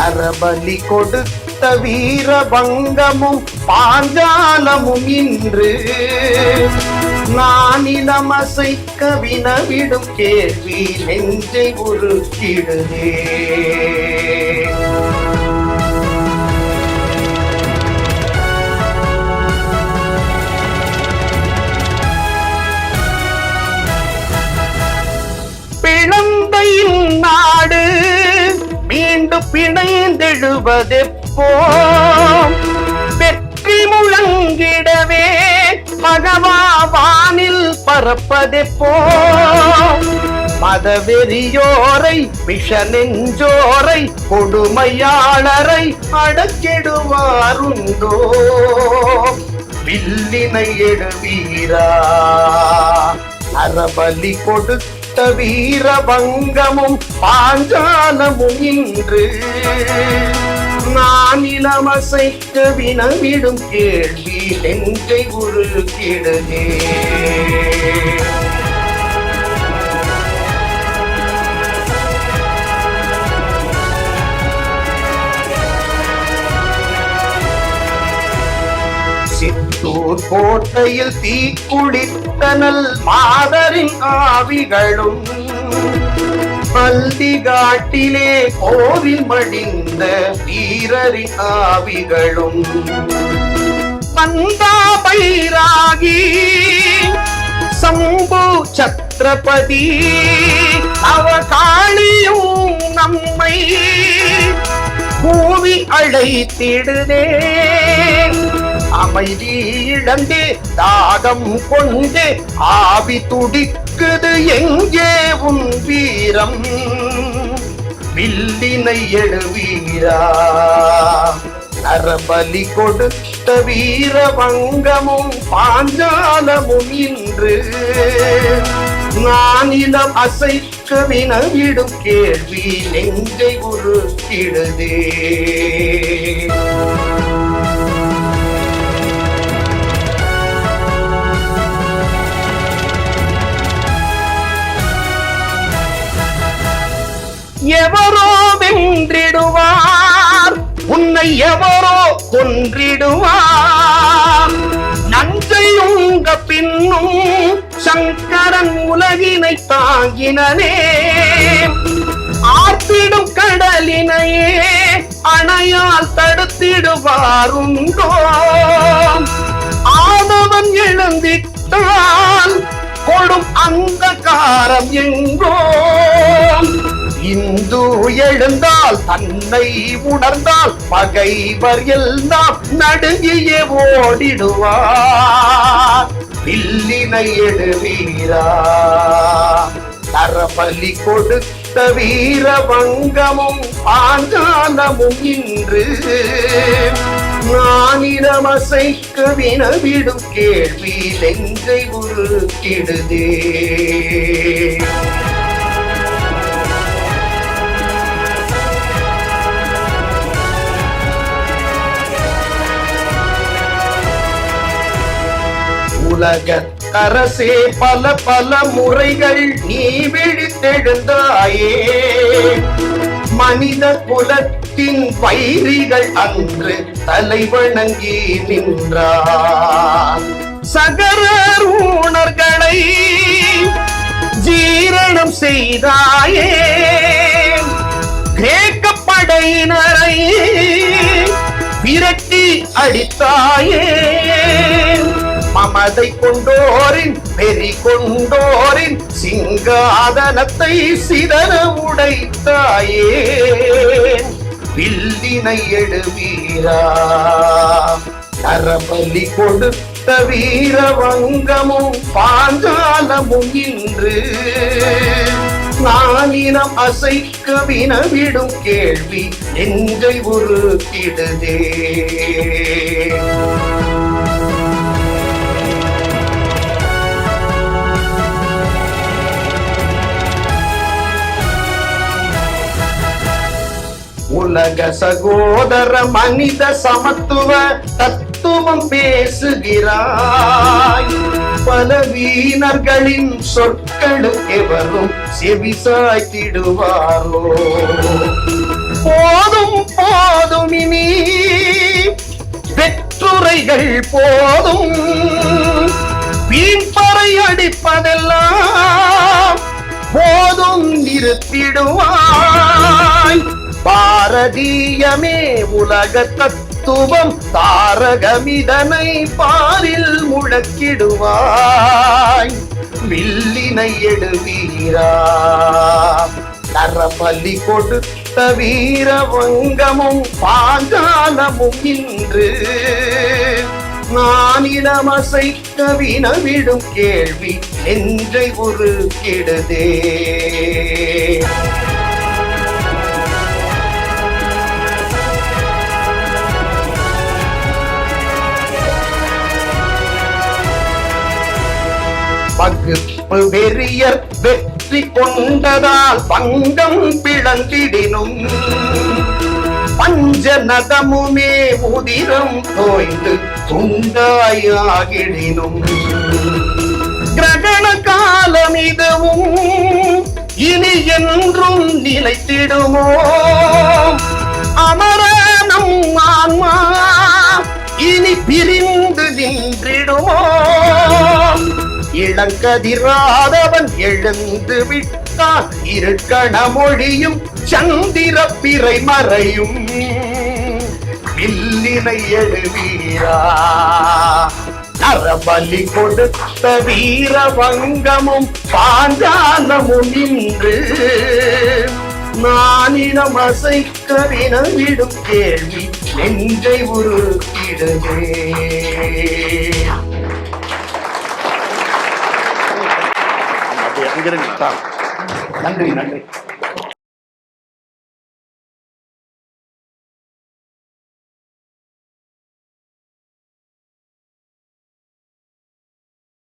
நரபலி கொடுத்த வீரபங்கமும் பாஞ்சாலமும் இன்று. நானிலம் அசைக்க வினவிடும் கேள்வி நெஞ்சை உருக்கிடுதே. பிளந்தையின் நாடு மீண்டும் பிணைந்தெழுவதெப்போ வெற்றி முழங்கிடவே பகவானில் பறப்பதெப்போ மதவெறியோரை விஷ நெஞ்சோரை கொடுமையாளரை அடக்கிடுவாருண்டோ? வில்லினை எடுவீரா அறபலி கொடுத்த வீரபங்கமும் பாஞ்சாலமும் இன்று. நான் இளமசைக்க வினவிடும் கேள்வி நெஞ்சை உருக்கிடுதே. சித்தூர் கோட்டையில் தீக்குளித்தனல் மாதரின் ஆவிகளும் பல்திகாட்டிலே போரில் மடிந்த வீரரின் ஆவிகளும். மந்தா பைராகி சம்பு சத்ரபதி அவ காளியும் நம்மை பூவி அழைத்திடுதே. அமைதி இழந்து தாகம் கொண்டு ஆவி துடிக்குது எங்கே உன் வீரம்? வில்லினை எழுவீரா? நரபலி கொடுத்த வீர வங்கமும் பாஞ்சாலமும் இன்று. நானிலம் அசைக்க வினவிடும் கேள்வி நெஞ்சை உருக்கிடுதே. எவரோ வென்றிடுவார் உன்னை எவரோ கொன்றிடுவார்? நஞ்சை உங்க பின்னும் சங்கரன் உலகினை தாங்கினே ஆர்த்திடும் கடலினையே அணையால் தடுத்திடுவாருண்டோ? ஆதவன் எழுந்திட்டால் கொடும் அந்த காரம் எங்கோ? இந்து எழுந்தால் தன்னை உணர்ந்தால் பகைவர் எல்லாம் நடுங்கியே ஓடிடுவார் வில்லினை எடுவீரா தரபலி கொடுத்த வீரபங்கமும் பாஞ்சாலமும் இன்று. நானிடம் வினவிடும் கேள்வி நெஞ்சை உருக்கிடுதே. உலகத்தரசே பல பல முறைகள் நீ விழித்தெழுந்தாயே. மனித குலத்தின் வைரிகள் அன்று தலை வணங்கி நின்றார். சகரர் ஊனர்களை ஜீரணம் செய்தாயே. கிரேக்க படையினரை விரட்டி அடித்தாயே. மமதை கொண்டோரின் வெறி கொண்டோரின் சிங்காதனத்தை சிதற உடைத்தாயே வில்லினை எடுவீரா நரபலி கொடுத்த வீரவங்கமும் பாஞ்சாலமும் இன்று. நாளினம் அசைக்க வினவிடும் கேள்வி நெஞ்சை உருக்கிடுதே. உலக சகோதர மனித சமத்துவ தத்துவம் பேசுகிறாய். பலவீனர்களின் சொற்களுக்கு வரும் செவிசாய்த்திடுவாரோ. போதும் போதும் இனி. வெற்றுரைகள் போதும். வீண்பறை அடிப்பதெல்லாம் போதும் நிறுத்திடுவாய் பாரதீயமே உலக தத்துவம் தாரகமிதனை பாரில் முழக்கிடுவாய். வில்லினை எழுவீரா? நரபலி கொடுத்த வீரவங்கமும் பாஞ்சாலமும் இன்று. நான் இடமசைக்க வினவிடும் கேள்வி நெஞ்சை உருக்கிடுதே. வாக்கு பெரியர் வெற்றி கொண்டதால் பங்கம் பிளந்திடினும். பஞ்சநதமுமே உதிரம் தோய்ந்து துண்டாயாகிடினும். கிரகண காலம் இதுவும் இனி என்றும் நிலைத்திடுமோ? அமரனம் ஆன்மா இனி பிரிந்து நின்றிடுமோ? இளங்கதிராதவன் எழுந்து விட்டான். இருக்கண மொழியும் சந்திர பிறை மறையும். வில்லினை எழுவீரா? நரபலி கொடுத்த வீரவங்கமும் பாஞ்சாலமும் இன்று நானிடம் அசைக்க வினவிடும் கேள்வி நெஞ்சை உருக்கிடுதே அப்படி நன்றி நன்றி.